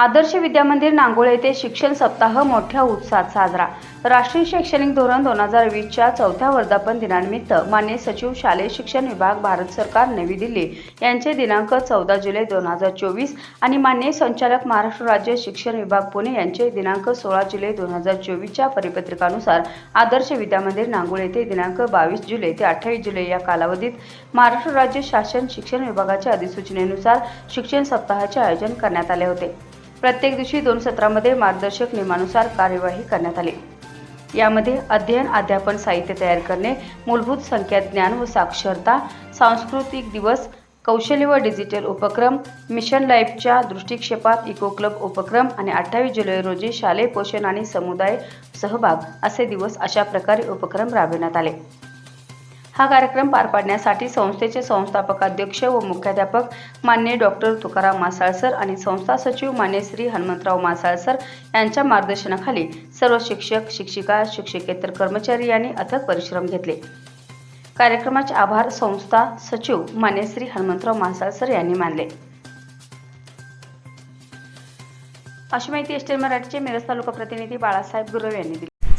आदर्श विद्यामंदिर नांगोळे येथे शिक्षण सप्ताह मोठ्या उत्साहात साजरा. राष्ट्रीय शैक्षणिक धोरण दोन हजार वीसच्या चौथ्या वर्धापन दिनानिमित्त मान्य सचिव शालेय शिक्षण विभाग भारत सरकार नवी दिल्ली यांचे दिनांक चौदा जुलै दोन हजार चोवीस आणि मान्य संचालक महाराष्ट्र राज्य शिक्षण विभाग पुणे यांचे दिनांक सोळा जुलै दोन हजार चोवीसच्या परिपत्रकानुसार आदर्श विद्यामंदिर नांगोळे येथे दिनांक बावीस जुलै ते अठ्ठावीस जुलै या कालावधीत महाराष्ट्र राज्य शासन शिक्षण विभागाच्या अधिसूचनेनुसार शिक्षण सप्ताहाचे आयोजन करण्यात आले होते. प्रत्येक दिवशी दोन सत्रामध्ये मार्गदर्शक नियमानुसार कार्यवाही करण्यात आली. यामध्ये अध्ययन अध्यापन साहित्य तयार करणे मूलभूत संख्या ज्ञान व साक्षरता सांस्कृतिक दिवस कौशल्य व डिजिटल उपक्रम मिशन लाईफच्या दृष्टिक्षेपात इको क्लब उपक्रम आणि अठ्ठावीस जुलै रोजी शालेय पोषण आणि समुदाय सहभाग असे दिवस अशा प्रकारे उपक्रम राबविण्यात आले. हा कार्यक्रम पार पाडण्यासाठी संस्थेचे संस्थापक अध्यक्ष व मुख्याध्यापक मान्य डॉक्टर तुकाराम मासाळसर आणि संस्था सचिव मान्य श्री हनुमंतराव मासाळसर यांच्या मार्गदर्शनाखाली सर्व शिक्षक शिक्षिका शिक्षकेतर कर्मचारी यांनी अथक परिश्रम घेतले. कार्यक्रमाचे आभार संस्था सचिव मान्य श्री हनुमंतराव मासाळसर यांनी मानले. अशी माहिती एसटी मराठीचे मिरज तालुका प्रतिनिधी बाळासाहेब गुरव यांनी दिली.